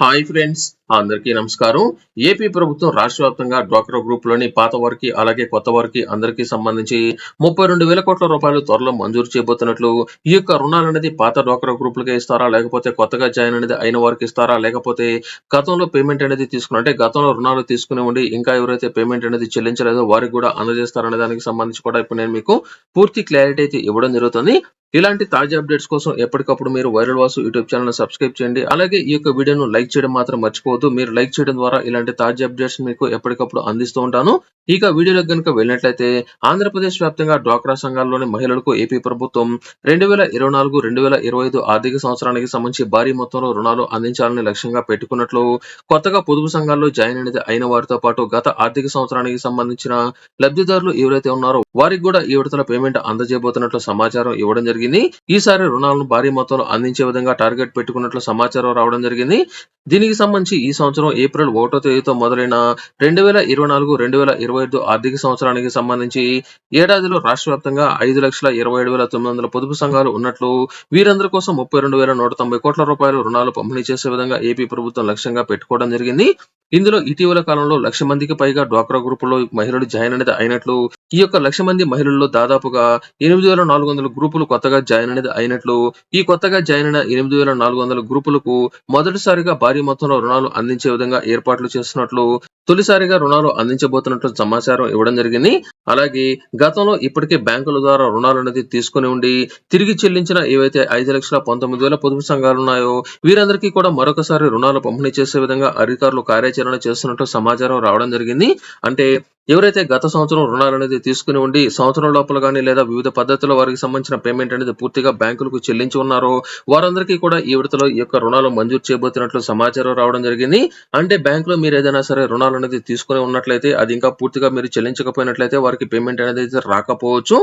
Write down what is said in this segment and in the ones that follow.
Hi friends, అందరికీ నమస్కారం. AP ప్రభుత్వం రాష్ట్ర వ్యాప్తంగా డ్వాక్రా గ్రూప్లోని పాత వారికి అలాగే కొత్త వారికి అందరికీ సంబంధించి ముప్పై రెండు వేల కోట్ల రూపాయలు త్వరలో మంజూరు చేయబోతున్నట్లు ఈ యొక్క రుణాలు అనేది పాత డ్వాక్రా గ్రూపులకే ఇస్తారా లేకపోతే కొత్తగా జాయిన్ అనేది అయిన వారికి ఇస్తారా లేకపోతే గతంలో పేమెంట్ అనేది తీసుకున్న అంటే గతంలో రుణాలు తీసుకుని ఉండి ఇంకా ఎవరైతే పేమెంట్ అనేది చెల్లించలేదో వారికి కూడా అందజేస్తారనే దానికి సంబంధించి కూడా ఇప్పుడు నేను మీకు పూర్తి క్లారిటీ అయితే ఇవ్వడం జరుగుతుంది. ఇలాంటి తాజా అప్డేట్స్ కోసం ఎప్పటికప్పుడు మీరు viral Vasu YouTube channel subscribe చేయండి. అలాగే ఈ యొక్క వీడియోను లైక్ చేయడం మాత్రం మర్చిపోవద్దు. మీరు లైక్ చేయడం ద్వారా ఇలాంటి తాజా అప్డేట్స్ మీకు ఎప్పటికప్పుడు అందిస్తూ ఉంటాను. ఇక వీడియోలోకి కనుక వెళ్ళినట్లయితే ఆంధ్రప్రదేశ్ వ్యాప్తంగా డ్వాక్రా సంఘాల్లోని మహిళలకు ఏపీ ప్రభుత్వం రెండు వేల ఇరవై నాలుగు రెండు వేల ఇరవై ఐదు ఆర్థిక సంవత్సరానికి సంబంధించి భారీ మొత్తంలో రుణాలు అందించాలని లక్ష్యంగా పెట్టుకున్నట్లు కొత్తగా పొదుపు సంఘాల్లో జాయిన్ అనేది అయిన వారితో పాటు గత ఆర్థిక సంవత్సరానికి సంబంధించిన లబ్ధిదారులు ఎవరైతే ఉన్నారో వారికి కూడా ఈ విడతల పేమెంట్ అందజేయబోతున్నట్లు సమాచారం ఇవ్వడం జరిగింది. ఈసారి రుణాలను భారీ మొత్తంలో అందించే విధంగా టార్గెట్ పెట్టుకున్నట్లు సమాచారం రావడం జరిగింది. దీనికి సంబంధించి ఈ ఈ సంవత్సరం ఏప్రిల్ ఒకటో తేదీతో మొదలైన రెండు వేల ఇరవై నాలుగు రెండు వేల ఇరవై ఐదు ఆర్థిక సంవత్సరానికి సంబంధించి ఏడాదిలో రాష్ట్ర వ్యాప్తంగా ఐదు లక్షల ఇరవై ఏడు వేల తొమ్మిది వందల పొదుపు సంఘాలు ఉన్నట్లు వీరందరి కోసం ముప్పై రెండు వేల నూట తొంభై కోట్ల రూపాయలు రుణాలు పంపిణీ చేసే విధంగా ఏపీ ప్రభుత్వం లక్ష్యంగా పెట్టుకోవడం జరిగింది. ఇందులో ఇటీవల కాలంలో లక్ష మందికి పైగా డ్వాక్రా గ్రూపుల్లో మహిళలు జాయిన్ అనేది అయినట్లు ఈ యొక్క లక్ష మంది మహిళల్లో దాదాపుగా ఎనిమిది వేల నాలుగు వందల గ్రూపులు కొత్తగా జాయిన్ అనేది అయినట్లు ఈ కొత్తగా జాయిన్ అయిన ఎనిమిది వేల నాలుగు వందల గ్రూపులకు మొదటిసారిగా భారీ మొత్తంలో రుణాలు అందించే విధంగా ఏర్పాట్లు చేస్తున్నట్లు తొలిసారిగా రుణాలు అందించబోతున్నట్లు సమాచారం ఇవ్వడం జరిగింది. అలాగే గతంలో ఇప్పటికే బ్యాంకుల ద్వారా రుణాలు అనేది తీసుకుని ఉండి తిరిగి చెల్లించిన ఏవైతే ఐదు లక్షల పంతొమ్మిది వేల పొదుపు సంఘాలు ఉన్నాయో వీరందరికీ కూడా మరొకసారి రుణాలు పంపిణీ చేసే విధంగా అధికారులు కార్యాచరణ చేస్తున్నట్లు సమాచారం రావడం జరిగింది. అంటే ఎవరైతే గత సంవత్సరం రుణాలు అనేది తీసుకుని ఉండి సంవత్సరం లోపల కానీ లేదా వివిధ పద్ధతుల వారికి సంబంధించిన పేమెంట్ అనేది పూర్తిగా బ్యాంకులకు చెల్లించి ఉన్నారో వారందరికీ కూడా ఈ విడతలో ఈ యొక్క రుణాలు మంజూరు చేయబోతున్నట్లు సమాచారం రావడం జరిగింది. అంటే బ్యాంకులో మీరు ఏదైనా సరే రుణాలు అనేది తీసుకుని ఉన్నట్లయితే అది ఇంకా పూర్తిగా మీరు చెల్లించకపోయినట్లయితే వారికి పేమెంట్ అనేది రాకపోవచ్చు.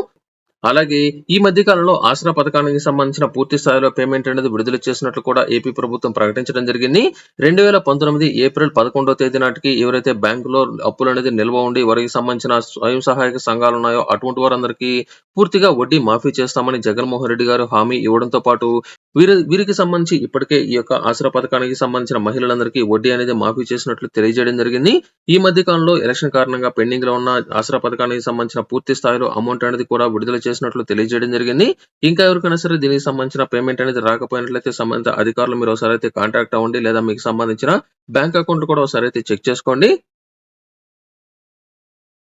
అలాగే ఈ మధ్య కాలంలో ఆసరా పథకానికి సంబంధించిన పూర్తి స్థాయిలో పేమెంట్ అనేది విడుదల చేసినట్లు కూడా ఏపీ ప్రభుత్వం ప్రకటించడం జరిగింది. రెండు వేల పంతొమ్మిది ఏప్రిల్ పదకొండో తేదీ నాటికి ఎవరైతే బ్యాంకులో అప్పులు అనేది నిల్వ ఉండి వారికి సంబంధించిన స్వయం సహాయక సంఘాలు ఉన్నాయో అటువంటి వారందరికీ పూర్తిగా వడ్డీ మాఫీ చేస్తామని జగన్మోహన్ రెడ్డి గారు హామీ ఇవ్వడంతో పాటు వీరి వీరికి సంబంధించి ఇప్పటికే ఈ యొక్క ఆసరా పథకానికి సంబంధించిన మహిళలందరికీ వడ్డీ అనేది మాఫీ చేసినట్లు తెలియజేయడం జరిగింది. ఈ మధ్య కాలంలో ఎలక్షన్ కారణంగా పెండింగ్లో ఉన్న ఆసరా పథకానికి సంబంధించిన పూర్తి స్థాయిలో అమౌంట్ అనేది కూడా విడుదల చేసినట్లు తెలియజేయడం జరిగింది. ఇంకా ఎవరికైనా సరే దీనికి సంబంధించిన పేమెంట్ అనేది రాకపోయినట్లయితే సంబంధిత అధికారులు మీరు ఒకసారి అయితే కాంటాక్ట్ అవ్వండి. లేదా మీకు సంబంధించిన బ్యాంక్ అకౌంట్ కూడా ఒకసారి అయితే చెక్ చేసుకోండి.